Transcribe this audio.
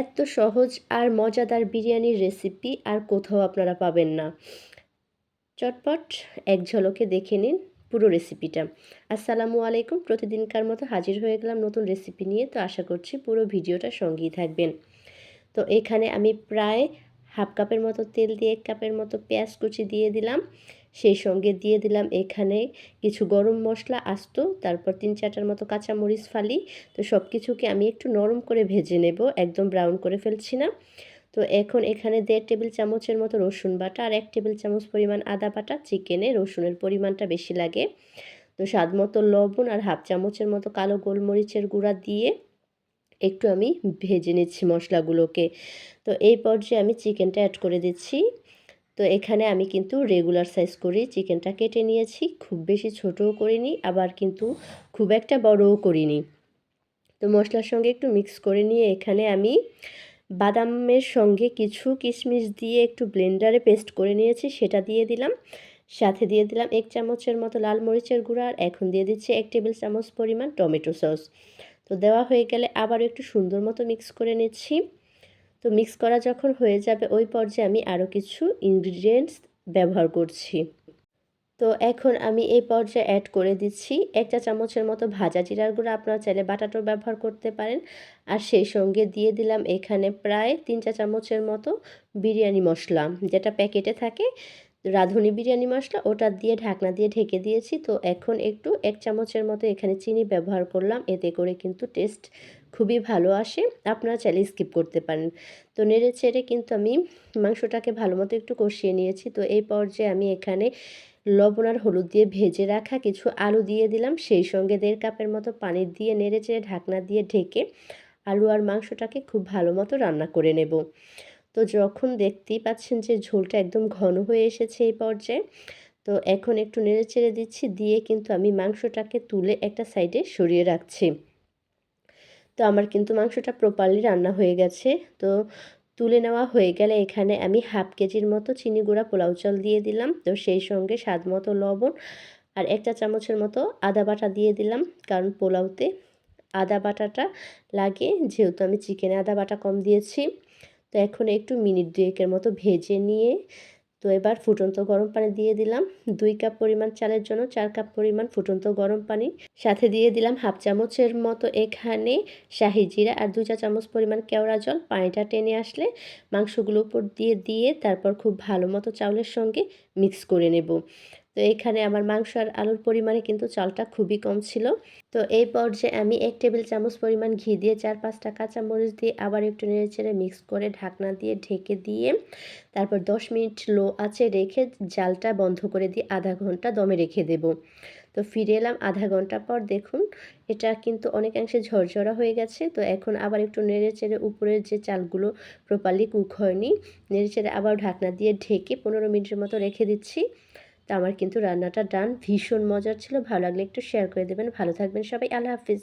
এত সহজ আর মজাদার বিরিয়ানির রেসিপি আর কোথাও আপনারা পাবেন না। চটপট এক ঝলকে দেখে নিন পুরো রেসিপিটা আসসালামু আলাইকুম, প্রতিদিনকার মতো হাজির হয়ে গেলাম নতুন রেসিপি নিয়ে। তো আশা করছি পুরো ভিডিওটা সঙ্গেই থাকবেন। তো এখানে আমি প্রায় হাফ কাপের মতো তেল দিয়ে, এক কাপের মতো পেঁয়াজ কুচি দিয়ে দিলাম। সেই সঙ্গে দিয়ে দিলাম এখানে কিছু গরম মশলা, আস্ত, তারপর তিন চারটার মতো কাঁচামরিচ ফালি। তো সব কিছুকে আমি একটু নরম করে ভেজে নেব, একদম ব্রাউন করে ফেলছি না। তো এখন এখানে দেড় টেবিল চামচের মতো রসুন বাটা আর এক টেবিল চামচ পরিমাণ আদা বাটা, চিকেনে রসুনের পরিমাণটা বেশি লাগে। তো স্বাদ মতো লবণ আর হাফ চামচের মতো কালো গোলমরিচের গুঁড়া দিয়ে একটু আমি ভেজে নিচ্ছি মশলাগুলোকে। তো এই পর্যায়ে আমি চিকেনটা অ্যাড করে দিচ্ছি। তো এখানে আমি কিন্তু রেগুলার সাইজ করে চিকেনটা কেটে নিয়েছি। খুব বেশি ছোটও করিনি, আবার কিন্তু খুব একটা বড়ও করিনি। তো মশলার সঙ্গে একটু মিক্স করে নিয়ে এখানে আমি বাদামের সঙ্গে কিছু কিশমিশ দিয়ে একটু ব্লেন্ডারে পেস্ট করে নিয়েছি, সেটা দিয়ে দিলাম। সাথে দিয়ে দিলাম এক চামচের মতো লাল মরিচের গুঁড়া, আর এখন দিয়ে দিচ্ছি এক টেবিল চামচ পরিমাণ টমেটো সস। তো দেওয়া হয়ে গেলে আবার একটু সুন্দর মতো মিক্স করে নিচ্ছি। তো মিক্স করা যখন হয়ে যাবে, ওই পর্যায়ে আমি আরও কিছু ইনগ্রিডিয়েন্টস ব্যবহার করছি। তো এখন আমি এই পর্যায়ে অ্যাড করে দিচ্ছি এক চা চামচের মতো ভাজা জিরার গুঁড়ো, আপনারা চাইলে বাটাটো ব্যবহার করতে পারেন। আর সেই সঙ্গে দিয়ে দিলাম এখানে প্রায় তিন চা চামচের মতো বিরিয়ানি মশলা, যেটা প্যাকেটে থাকে। রাঁধুনি বিরিয়ানি মশলা, ওটা দিয়ে ঢাকনা দিয়ে ঢেকে দিয়েছি। তো এখন একটু এক চামচের মতো এখানে চিনি ব্যবহার করলাম, এতে করে কিন্তু টেস্ট খুবই ভালো আসে, আপনারা চাইলে স্কিপ করতে পারেন। তো নেড়ে চেড়ে কিন্তু আমি মাংসটাকে ভালো মতো একটু কষিয়ে নিয়েছি। তো এই পর্যায়ে আমি এখানে লবণ আর হলুদ দিয়ে ভেজে রাখা কিছু আলু দিয়ে দিলাম। সেই সঙ্গে দেড় কাপের মতো পানি দিয়ে নেড়ে চেড়ে ঢাকনা দিয়ে ঢেকে আলু আর মাংসটাকে খুব ভালো মতো রান্না করে নেব। তো যখন দেখতেই পাচ্ছেন যে ঝোলটা একদম ঘন হয়ে এসেছে এই পর্যায়ে, তো এখন একটু নেড়ে চেড়ে দিচ্ছি। দিয়ে কিন্তু আমি মাংসটাকে তুলে একটা সাইডে সরিয়ে রাখছি। তো আমার কিন্তু মাংসটা প্রপারলি রান্না হয়ে গেছে। তো তুলে নেওয়া হয়ে গেলে এখানে আমি হাফ কেজির মতো চিনি গুঁড়া, পোলাও চাল দিয়ে দিলাম। তো সেই সঙ্গে স্বাদ মতো লবণ আর একটা চামচের মতো আদা বাটা দিয়ে দিলাম। কারণ পোলাওতে আদা বাটাটা লাগে, যেহেতু আমি চিকেনে আদা বাটা কম দিয়েছি। তো এখন একটু মিনিট দুয়েকের মতো ভেজে নিয়ে তো এবার ফুটন্ত গরম পানি দিয়ে দিলাম। দুই কাপ পরিমাণ চালের জন্য চার কাপ পরিমাণ ফুটন্ত গরম পানি। সাথে দিয়ে দিলাম হাফ চামচের মতো এখানে শাহি জিরা আর দুই চা চামচ পরিমাণ কেওড়া জল। পানিটা টেনে আসলে মাংসগুলো উপর দিয়ে দিয়ে তারপর খুব ভালো মতো চাউলের সঙ্গে মিক্স করে নেব। তো এখানে আমার মাংস আর আলুর পরিমাণে কিন্তু চালটা খুবই কম ছিল। তো এই পর্যায়ে আমি এক টেবিল চামচ পরিমাণ ঘি দিয়ে চার পাঁচটা কাঁচামরিচ দিয়ে আবার একটু নেড়ে চেড়ে মিক্স করে ঢাকনা দিয়ে ঢেকে দিয়ে তারপর দশ মিনিট লো আছে রেখে জালটা বন্ধ করে দিয়ে আধা ঘণ্টা দমে রেখে দেব। তো ফিরে এলাম আধা ঘণ্টা পর দেখুন, এটা কিন্তু অনেকাংশে ঝরঝরা হয়ে গেছে। তো এখন আবার একটু নেড়ে চেড়ে উপরের যে চালগুলো প্রপারলি কুক হয়নি নেড়ে চেড়ে আবার ঢাকনা দিয়ে ঢেকে পনেরো মিনিটের মতো রেখে দিচ্ছি। তো আমার কিন্তু রান্নাটা ডান ভীষণ মজার ছিল। ভালো লাগলে একটু শেয়ার করে দেবেন। ভালো থাকবেন সবাই। আল্লাহ হাফিজ।